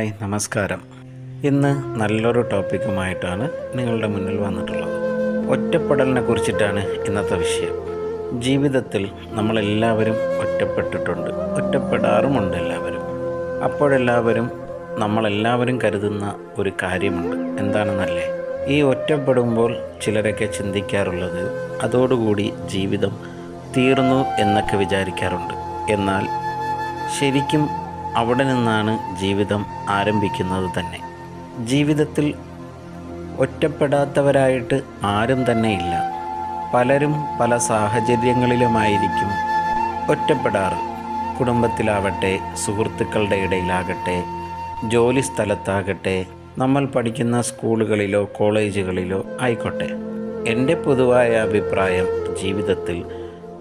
Hi നമസ്കാരം. ഇന്ന് നല്ലൊരു ടോപ്പിക്കുമായിട്ടാണ് നിങ്ങളുടെ മുന്നിൽ വന്നിട്ടുള്ളത്. ഒറ്റപ്പെടലിനെ കുറിച്ചിട്ടാണ് ഇന്നത്തെ വിഷയം. ജീവിതത്തിൽ നമ്മളെല്ലാവരും ഒറ്റപ്പെട്ടിട്ടുണ്ട്. ഒറ്റപ്പെടാറുമുണ്ട് എല്ലാവരും. അപ്പോഴെല്ലാവരും നമ്മളെല്ലാവരും കരുതുന്ന ഒരു കാര്യമുണ്ട്. എന്താണെന്നല്ലേ? ഈ ഒറ്റപ്പെടുമ്പോൾ ചിലരൊക്കെ ചിന്തിക്കാറുള്ളത് അതോടുകൂടി ജീവിതം തീർന്നു എന്നൊക്കെ വിചാരിക്കാറുണ്ട്. എന്നാൽ ശരിക്കും അവിടെ നിന്നാണ് ജീവിതം ആരംഭിക്കുന്നത് തന്നെ. ജീവിതത്തിൽ ഒറ്റപ്പെടാത്തവരായിട്ട് ആരും തന്നെ ഇല്ല. പലരും പല സാഹചര്യങ്ങളിലുമായിരിക്കും ഒറ്റപ്പെടാറ്. കുടുംബത്തിലാവട്ടെ സുഹൃത്തുക്കളുടെ ഇടയിലാകട്ടെ ജോലി സ്ഥലത്താകട്ടെ നമ്മൾ പഠിക്കുന്ന സ്കൂളുകളിലോ കോളേജുകളിലോ ആയിക്കോട്ടെ. എന്റെ പൊതുവായ അഭിപ്രായം ജീവിതത്തിൽ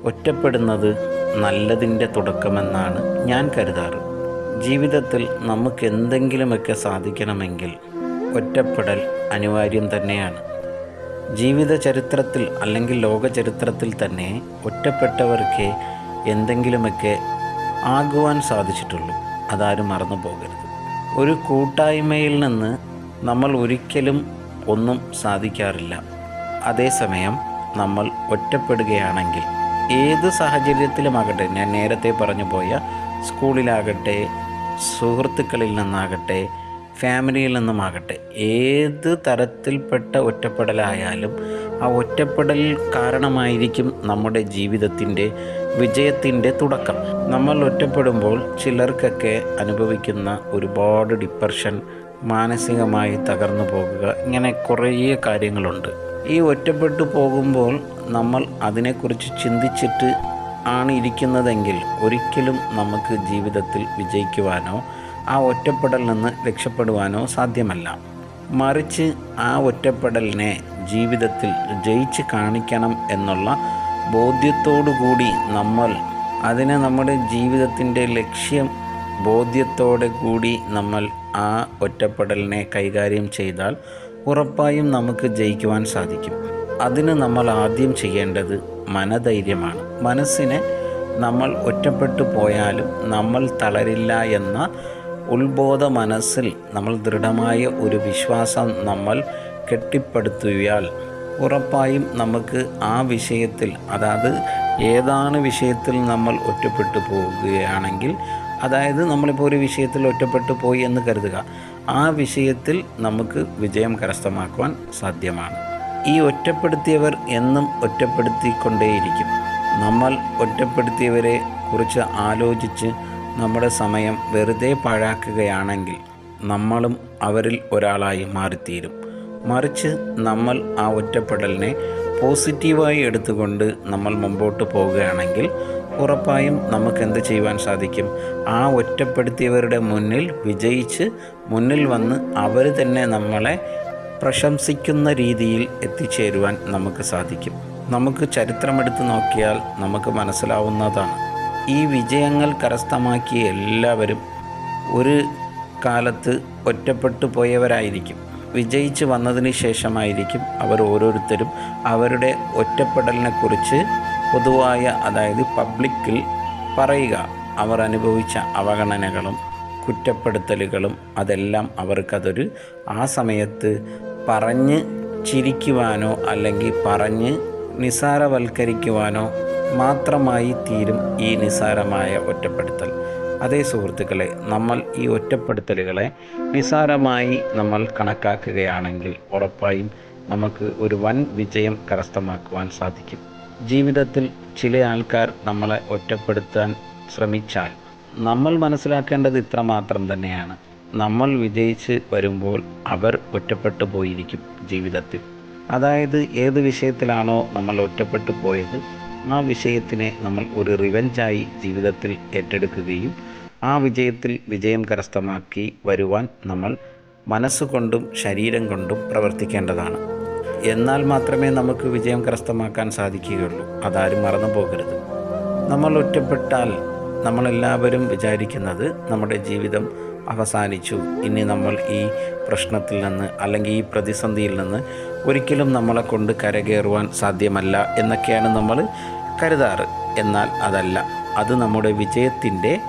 ഒറ്റപ്പെടുന്നത് നല്ലതിന്റെ തുടക്കമെന്നാണ് ഞാൻ കരുതാറ്. ജീവിതത്തിൽ നമുക്ക് എന്തെങ്കിലുമൊക്കെ സാധിക്കണമെങ്കിൽ ഒറ്റപ്പെടൽ അനിവാര്യം തന്നെയാണ്. ജീവിത ചരിത്രത്തിൽ അല്ലെങ്കിൽ ലോക ചരിത്രത്തിൽ തന്നെ ഒറ്റപ്പെട്ടവർക്ക് എന്തെങ്കിലുമൊക്കെ ആകുവാൻ സാധിച്ചിട്ടുള്ളൂ. അതാരും മറന്നു പോകരുത്. ഒരു കൂട്ടായ്മയിൽ നിന്ന് നമ്മൾ ഒരിക്കലും ഒന്നും സാധിക്കാറില്ല. അതേസമയം നമ്മൾ ഒറ്റപ്പെടുകയാണെങ്കിൽ ഏത് സാഹചര്യത്തിലുമാകട്ടെ ഞാൻ നേരത്തെ പറഞ്ഞു പോയ സ്കൂളിലാകട്ടെ സുഹൃത്തുക്കളിൽ നിന്നാകട്ടെ ഫാമിലിയിൽ നിന്നുമാകട്ടെ ഏത് തരത്തിൽപ്പെട്ട ഒറ്റപ്പെടലായാലും ആ ഒറ്റപ്പെടൽ കാരണമായിരിക്കും നമ്മുടെ ജീവിതത്തിന്റെ വിജയത്തിന്റെ തുടക്കം. നമ്മൾ ഒറ്റപ്പെടുമ്പോൾ ചിലർക്കൊക്കെ അനുഭവിക്കുന്ന ഒരുപാട് ഡിപ്രഷൻ മാനസികമായി തകർന്നു പോകുക ഇങ്ങനെ കുറേ കാര്യങ്ങളുണ്ട്. ഈ ഒറ്റപ്പെട്ടു പോകുമ്പോൾ നമ്മൾ അതിനെക്കുറിച്ച് ചിന്തിച്ചിട്ട് ആണ് ഇരിക്കുന്നതെങ്കിൽ ഒരിക്കലും നമുക്ക് ജീവിതത്തിൽ വിജയിക്കുവാനോ ആ ഒറ്റപ്പെടലിൽ നിന്ന് രക്ഷപ്പെടുവാനോ സാധ്യമല്ല. മറിച്ച് ആ ഒറ്റപ്പെടലിനെ ജീവിതത്തിൽ ജയിച്ച് കാണിക്കണം എന്നുള്ള ബോധ്യത്തോടു കൂടി നമ്മൾ അതിനെ നമ്മുടെ ജീവിതത്തിന്റെ ലക്ഷ്യം ബോധ്യത്തോടെ കൂടി നമ്മൾ ആ ഒറ്റപ്പെടലിനെ കൈകാര്യം ചെയ്താൽ ഉറപ്പായും നമുക്ക് ജയിക്കുവാൻ സാധിക്കും. അതിന് നമ്മൾ ആദ്യം ചെയ്യേണ്ടത് മനധൈര്യമാണ്. മനസ്സിനെ നമ്മൾ ഒറ്റപ്പെട്ടു പോയാലും നമ്മൾ തളരില്ല എന്ന ഉത്ബോധ മനസ്സിൽ നമ്മൾ ദൃഢമായ ഒരു വിശ്വാസം നമ്മൾ കെട്ടിപ്പടുത്തിയാൽ ഉറപ്പായും നമുക്ക് ആ വിഷയത്തിൽ അതായത് ഏതാണ് വിഷയത്തിൽ നമ്മൾ ഒറ്റപ്പെട്ടു പോവുകയാണെങ്കിൽ അതായത് നമ്മളിപ്പോൾ ഒരു വിഷയത്തിൽ ഒറ്റപ്പെട്ടു പോയി എന്ന് കരുതുക ആ വിഷയത്തിൽ നമുക്ക് വിജയം കരസ്ഥമാക്കുവാൻ സാധ്യമാണ്. ഈ ഒറ്റപ്പെടുത്തിയവർ എന്നും ഒറ്റപ്പെടുത്തിക്കൊണ്ടേയിരിക്കും. നമ്മൾ ഒറ്റപ്പെടുത്തിയവരെ കുറിച്ച് ആലോചിച്ച് നമ്മുടെ സമയം വെറുതെ പാഴാക്കുകയാണെങ്കിൽ നമ്മളും അവരിൽ ഒരാളായി മാറിത്തീരും. മറിച്ച് നമ്മൾ ആ ഒറ്റപ്പെടലിനെ പോസിറ്റീവായി എടുത്തുകൊണ്ട് നമ്മൾ മുമ്പോട്ട് പോവുകയാണെങ്കിൽ ഉറപ്പായും നമുക്ക് എന്ത് ചെയ്യുവാൻ സാധിക്കും? ആ ഒറ്റപ്പെടുത്തിയവരുടെ മുന്നിൽ വിജയിച്ച് മുന്നിൽ വന്ന് അവർ തന്നെ നമ്മളെ പ്രശംസിക്കുന്ന രീതിയിൽ എത്തിച്ചേരുവാൻ നമുക്ക് സാധിക്കും. നമുക്ക് ചരിത്രമെടുത്ത് നോക്കിയാൽ നമുക്ക് മനസ്സിലാവുന്നതാണ്. ഈ വിജയങ്ങൾ കരസ്ഥമാക്കിയ എല്ലാവരും ഒരു കാലത്ത് ഒറ്റപ്പെട്ടു പോയവരായിരിക്കും. വിജയിച്ച് വന്നതിന് ശേഷമായിരിക്കും അവർ ഓരോരുത്തരും അവരുടെ ഒറ്റപ്പെടലിനെക്കുറിച്ച് പൊതുവായ അതായത് പബ്ലിക്കിൽ പറയുക. അവർ അനുഭവിച്ച അവഗണനകളും കുറ്റപ്പെടുത്തലുകളും അതെല്ലാം അവർക്കതൊരു ആ സമയത്ത് പറഞ്ഞ് ചിരിക്കുവാനോ അല്ലെങ്കിൽ പറഞ്ഞ് നിസാരവൽക്കരിക്കുവാനോ മാത്രമായി തീരും ഈ നിസാരമായ ഒറ്റപ്പെടുത്തൽ. അതേ സുഹൃത്തുക്കളെ നമ്മൾ ഈ ഒറ്റപ്പെടുത്തലുകളെ നിസാരമായി നമ്മൾ കണക്കാക്കുകയാണെങ്കിൽ ഉറപ്പായും നമുക്ക് ഒരു വൻ വിജയം കരസ്ഥമാക്കുവാൻ സാധിക്കും. ജീവിതത്തിൽ ചില ആൾക്കാർ നമ്മളെ ഒറ്റപ്പെടുത്താൻ ശ്രമിച്ചാൽ നമ്മൾ മനസ്സിലാക്കേണ്ടത് ഇത്ര മാത്രം തന്നെയാണ്. നമ്മൾ വിജയിച്ച് വരുമ്പോൾ അവർ ഒറ്റപ്പെട്ടു പോയിരിക്കും ജീവിതത്തിൽ. അതായത് ഏത് വിഷയത്തിലാണോ നമ്മൾ ഒറ്റപ്പെട്ടു പോയത് ആ വിഷയത്തിനെ നമ്മൾ ഒരു റിവഞ്ചായി ജീവിതത്തിൽ ഏറ്റെടുക്കുകയും ആ വിജയത്തിൽ വിജയം കരസ്ഥമാക്കി വരുവാൻ നമ്മൾ മനസ്സുകൊണ്ടും ശരീരം കൊണ്ടും പ്രവർത്തിക്കേണ്ടതാണ്. എന്നാൽ മാത്രമേ നമുക്ക് വിജയം കരസ്ഥമാക്കാൻ സാധിക്കുകയുള്ളൂ. അതാരും മറന്നു പോകരുത്. നമ്മൾ ഒറ്റപ്പെട്ടാൽ നമ്മളെല്ലാവരും വിചാരിക്കുന്നത് നമ്മുടെ ജീവിതം അവസാനിച്ചു. ഇനി നമ്മൾ ഈ പ്രശ്നത്തിൽ നിന്ന് അല്ലെങ്കിൽ ഈ പ്രതിസന്ധിയിൽ നിന്ന് ഒരിക്കലും നമ്മളെ കൊണ്ട് കരകയറുവാൻ സാധ്യമല്ല എന്നൊക്കെയാണ് നമ്മൾ കരുതാറ്. എന്നാൽ അതല്ല. അത് നമ്മുടെ വിജയത്തിന്റെ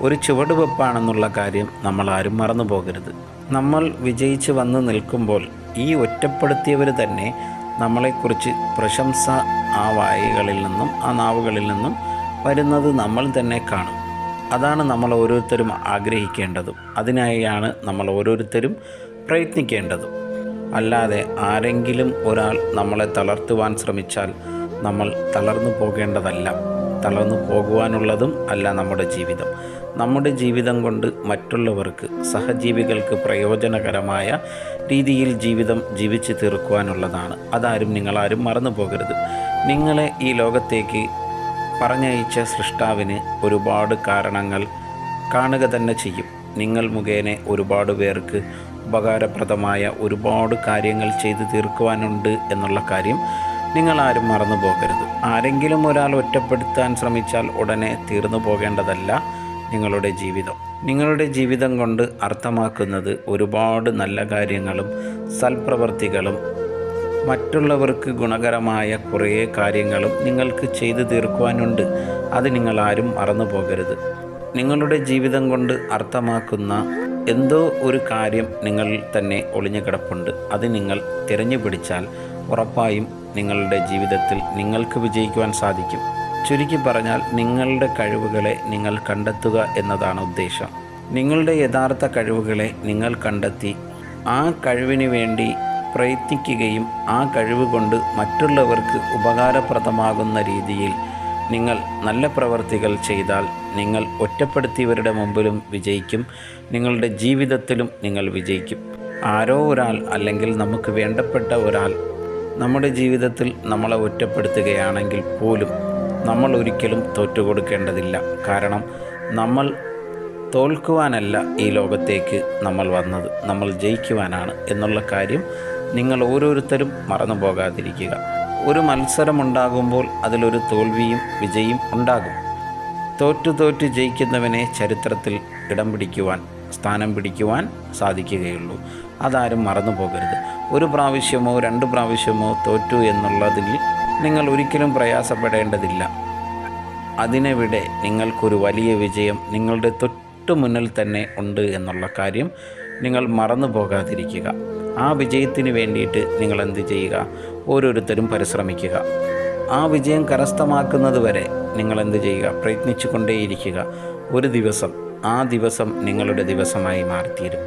ഒരു ചുവടുവെപ്പാണെന്നുള്ള കാര്യം നമ്മൾ ആരും മറന്നു പോകരുത്. നമ്മൾ വിജയിച്ച് വന്ന് നിൽക്കുമ്പോൾ ഈ ഒറ്റപ്പെടുത്തിയവർ തന്നെ നമ്മളെക്കുറിച്ച് പ്രശംസ ആ വായികളിൽ നിന്നും ആ നാവുകളിൽ നിന്നും വരുന്നത് നമ്മൾ തന്നെ കാണും. അതാണ് നമ്മൾ ഓരോരുത്തരും ആഗ്രഹിക്കേണ്ടതും. അതിനായാണ് നമ്മൾ ഓരോരുത്തരും പ്രയത്നിക്കേണ്ടതും. അല്ലാതെ ആരെങ്കിലും ഒരാൾ നമ്മളെ തളർത്തുവാൻ ശ്രമിച്ചാൽ നമ്മൾ തളർന്നു പോകേണ്ടതല്ല. തളർന്നു പോകുവാനുള്ളതും അല്ല നമ്മുടെ ജീവിതം. നമ്മുടെ ജീവിതം കൊണ്ട് മറ്റുള്ളവർക്ക് സഹജീവികൾക്ക് പ്രയോജനകരമായ രീതിയിൽ ജീവിതം ജീവിച്ച് തീർക്കുവാനുള്ളതാണ്. അതാരും നിങ്ങളാരും മറന്നു പോകരുത്. നിങ്ങളെ ഈ ലോകത്തേക്ക് പറഞ്ഞയച്ച സൃഷ്ടാവിന് ഒരുപാട് കാരണങ്ങൾ കാണുക തന്നെ ചെയ്യും. നിങ്ങൾ മുഖേന ഒരുപാട് പേർക്ക് ഉപകാരപ്രദമായ ഒരുപാട് കാര്യങ്ങൾ ചെയ്തു തീർക്കുവാനുണ്ട് എന്നുള്ള കാര്യം നിങ്ങളാരും മറന്നു പോകരുത്. ആരെങ്കിലും ഒരാൾ ഒറ്റപ്പെടുത്താൻ ശ്രമിച്ചാൽ ഉടനെ തീർന്നു പോകേണ്ടതല്ല നിങ്ങളുടെ ജീവിതം. നിങ്ങളുടെ ജീവിതം കൊണ്ട് അർത്ഥമാക്കുന്നത് ഒരുപാട് നല്ല കാര്യങ്ങളും സൽപ്രവർത്തികളും മറ്റുള്ളവർക്ക് ഗുണകരമായ കുറേ കാര്യങ്ങളും നിങ്ങൾക്ക് ചെയ്തു തീർക്കുവാനുണ്ട്. അത് നിങ്ങൾ ആരും മറന്നു പോകരുത്. നിങ്ങളുടെ ജീവിതം കൊണ്ട് അർത്ഥമാക്കുന്ന എന്തോ ഒരു കാര്യം നിങ്ങൾ തന്നെ ഒളിഞ്ഞു കിടപ്പുണ്ട്. അത് നിങ്ങൾ തിരഞ്ഞു പിടിച്ചാൽ ഉറപ്പായും നിങ്ങളുടെ ജീവിതത്തിൽ നിങ്ങൾക്ക് വിജയിക്കുവാൻ സാധിക്കും. ചുരുക്കി പറഞ്ഞാൽ നിങ്ങളുടെ കഴിവുകളെ നിങ്ങൾ കണ്ടെത്തുക എന്നതാണ് ഉദ്ദേശം. നിങ്ങളുടെ യഥാർത്ഥ കഴിവുകളെ നിങ്ങൾ കണ്ടെത്തി ആ കഴിവിന് വേണ്ടി പ്രയത്നിക്കുകയും ആ കഴിവ് കൊണ്ട് മറ്റുള്ളവർക്ക് ഉപകാരപ്രദമാകുന്ന രീതിയിൽ നിങ്ങൾ നല്ല പ്രവർത്തികൾ ചെയ്താൽ നിങ്ങൾ ഒറ്റപ്പെടുത്തിയവരുടെ മുമ്പിലും വിജയിക്കും. നിങ്ങളുടെ ജീവിതത്തിലും നിങ്ങൾ വിജയിക്കും. ആരോ ഒരാൾ അല്ലെങ്കിൽ നമുക്ക് വേണ്ടപ്പെട്ട ഒരാൾ നമ്മുടെ ജീവിതത്തിൽ നമ്മളെ ഒറ്റപ്പെടുത്തുകയാണെങ്കിൽ പോലും നമ്മൾ ഒരിക്കലും തോറ്റുകൊടുക്കേണ്ടതില്ല. കാരണം നമ്മൾ തോൽക്കുവാനല്ല ഈ ലോകത്തേക്ക് നമ്മൾ വന്നത്. നമ്മൾ ജയിക്കുവാനാണ് എന്നുള്ള കാര്യം നിങ്ങൾ ഓരോരുത്തരും മറന്നു പോകാതിരിക്കുക. ഒരു മത്സരമുണ്ടാകുമ്പോൾ അതിലൊരു തോൽവിയും വിജയും ഉണ്ടാകും. തോറ്റു തോറ്റു ജയിക്കുന്നവനെ ചരിത്രത്തിൽ ഇടം പിടിക്കുവാൻ സ്ഥാനം പിടിക്കുവാൻ സാധിക്കുകയുള്ളൂ. അതാരും മറന്നു പോകരുത്. ഒരു പ്രാവശ്യമോ രണ്ട് പ്രാവശ്യമോ തോറ്റു എന്നുള്ളതിൽ നിങ്ങൾ ഒരിക്കലും പ്രയാസപ്പെടേണ്ടതില്ല. അതിനെവിടെ നിങ്ങൾക്കൊരു വലിയ വിജയം നിങ്ങളുടെ തൊട്ടു മുന്നിൽ തന്നെ ഉണ്ട് എന്നുള്ള കാര്യം നിങ്ങൾ മറന്നു പോകാതിരിക്കുക. ആ വിജയത്തിന് വേണ്ടിയിട്ട് നിങ്ങൾ എന്ത് ചെയ്യുക? ഓരോരുത്തരും പരിശ്രമിക്കുക. ആ വിജയം കരസ്ഥമാക്കുന്നത് വരെ നിങ്ങൾ എന്ത് ചെയ്യുക? പ്രയത്നിച്ചു കൊണ്ടേയിരിക്കുക ഒരു ദിവസം ആ ദിവസം നിങ്ങളുടെ ദിവസമായി മാറിത്തീരും.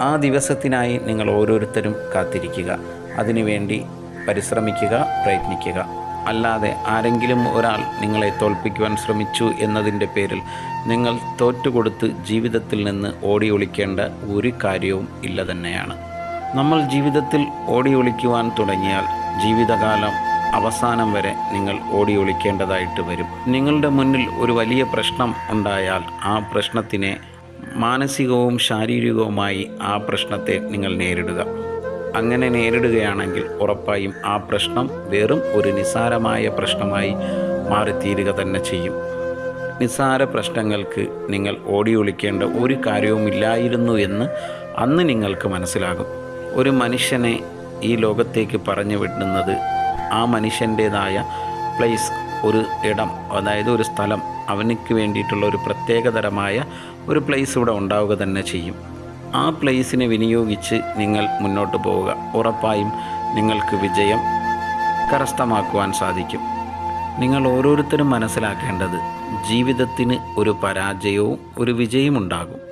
ആ ദിവസത്തിനായി നിങ്ങൾ ഓരോരുത്തരും കാത്തിരിക്കുക. അതിനുവേണ്ടി പരിശ്രമിക്കുക പ്രയത്നിക്കുക. അല്ലാതെ ആരെങ്കിലും ഒരാൾ നിങ്ങളെ തോൽപ്പിക്കുവാൻ ശ്രമിച്ചു എന്നതിന്റെ പേരിൽ നിങ്ങൾ തോറ്റുകൊടുത്ത് ജീവിതത്തിൽ നിന്ന് ഓടി ഒളിക്കേണ്ട ഒരു കാര്യവും ഇല്ല തന്നെയാണ്. നമ്മൾ ജീവിതത്തിൽ ഓടി ഒളിക്കുവാൻ തുടങ്ങിയാൽ ജീവിതകാലം അവസാനം വരെ നിങ്ങൾ ഓടി ഒളിക്കേണ്ടതായിട്ട് വരും. നിങ്ങളുടെ മുന്നിൽ ഒരു വലിയ പ്രശ്നം ഉണ്ടായാൽ ആ പ്രശ്നത്തിനെ മാനസികവും ശാരീരികവുമായി ആ പ്രശ്നത്തെ നിങ്ങൾ നേരിടുക. അങ്ങനെ നേരിടുകയാണെങ്കിൽ ഉറപ്പായും ആ പ്രശ്നം വെറും ഒരു നിസാരമായ പ്രശ്നമായി മാറിത്തീരുക തന്നെ ചെയ്യും. നിസ്സാര പ്രശ്നങ്ങൾക്ക് നിങ്ങൾ ഓടി ഒളിക്കേണ്ട ഒരു കാര്യവുമില്ലായിരുന്നു എന്ന് അന്ന് നിങ്ങൾക്ക് മനസ്സിലാകും. ഒരു മനുഷ്യനെ ഈ ലോകത്തേക്ക് പറഞ്ഞു വിടുന്നത് ആ മനുഷ്യന്റേതായ പ്ലേസ് ഒരു ഇടം അതായത് ഒരു സ്ഥലം അവനക്ക് വേണ്ടിയിട്ടുള്ള ഒരു പ്രത്യേകതരമായ ഒരു പ്ലേസ് ഇവിടെ ഉണ്ടാവുക തന്നെ ചെയ്യും. ആ പ്ലേസിനെ വിനിയോഗിച്ച് നിങ്ങൾ മുന്നോട്ട് പോവുക. ഉറപ്പായും നിങ്ങൾക്ക് വിജയം കരസ്ഥമാക്കുവാൻ സാധിക്കും. നിങ്ങൾ ഓരോരുത്തരും മനസ്സിലാക്കേണ്ടത് ജീവിതത്തിന് ഒരു പരാജയവും ഒരു വിജയവും ഉണ്ടാകും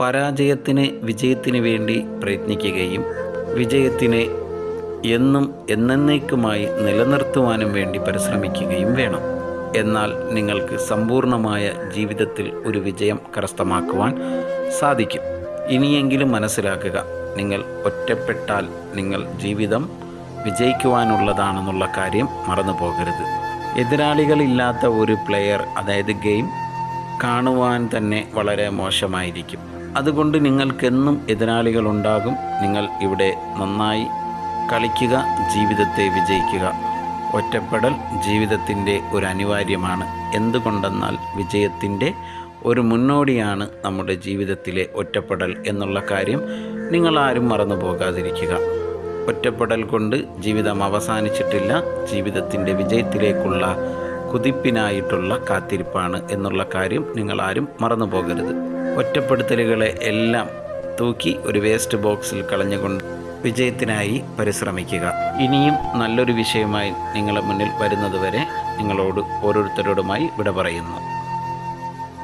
പരാജയത്തിന് വിജയത്തിന് വേണ്ടി പ്രയത്നിക്കുകയും വിജയത്തിനെ എന്നും എന്നേക്കുമായി നിലനിർത്തുവാനും വേണ്ടി പരിശ്രമിക്കുകയും വേണം. എന്നാൽ നിങ്ങൾക്ക് സമ്പൂർണമായ ജീവിതത്തിൽ ഒരു വിജയം കരസ്ഥമാക്കുവാൻ സാധിക്കും. ഇനിയെങ്കിലും മനസ്സിലാക്കുക നിങ്ങൾ ഒറ്റപ്പെട്ടാൽ നിങ്ങൾ ജീവിതം വിജയിക്കുവാനുള്ളതാണെന്നുള്ള കാര്യം മറന്നു പോകരുത് എതിരാളികളില്ലാത്ത ഒരു പ്ലെയർ അതായത് ഗെയിം കാണുവാൻ തന്നെ വളരെ മോശമായിരിക്കും. അതുകൊണ്ട് നിങ്ങൾക്കെന്നും എതിരാളികളുണ്ടാകും. നിങ്ങൾ ഇവിടെ നന്നായി കളിക്കുക ജീവിതത്തെ വിജയിക്കുക. ഒറ്റപ്പെടൽ ജീവിതത്തിന്റെ ഒരു അനിവാര്യമാണ്. എന്തുകൊണ്ടെന്നാൽ വിജയത്തിന്റെ ഒരു മുന്നോടിയാണ് നമ്മുടെ ജീവിതത്തിലെ ഒറ്റപ്പെടൽ എന്നുള്ള കാര്യം നിങ്ങളാരും മറന്നു പോകാതിരിക്കുക. ഒറ്റപ്പെടൽ കൊണ്ട് ജീവിതം അവസാനിച്ചിട്ടില്ല ജീവിതത്തിന്റെ വിജയത്തിലേക്കുള്ള കുതിപ്പിനായിട്ടുള്ള കാത്തിരിപ്പാണ് എന്നുള്ള കാര്യം നിങ്ങളാരും മറന്നു പോകരുത്. ഒറ്റപ്പെടുത്തലുകളെ എല്ലാം തൂക്കി ഒരു വേസ്റ്റ് ബോക്സിൽ കളഞ്ഞുകൊണ്ട് വിജയത്തിനായി പരിശ്രമിക്കുക. ഇനിയും നല്ലൊരു വിഷയമായി നിങ്ങളുടെ മുന്നിൽ വരുന്നതുവരെ നിങ്ങളോട് ഓരോരുത്തരോടുമായി വിട പറയുന്നു.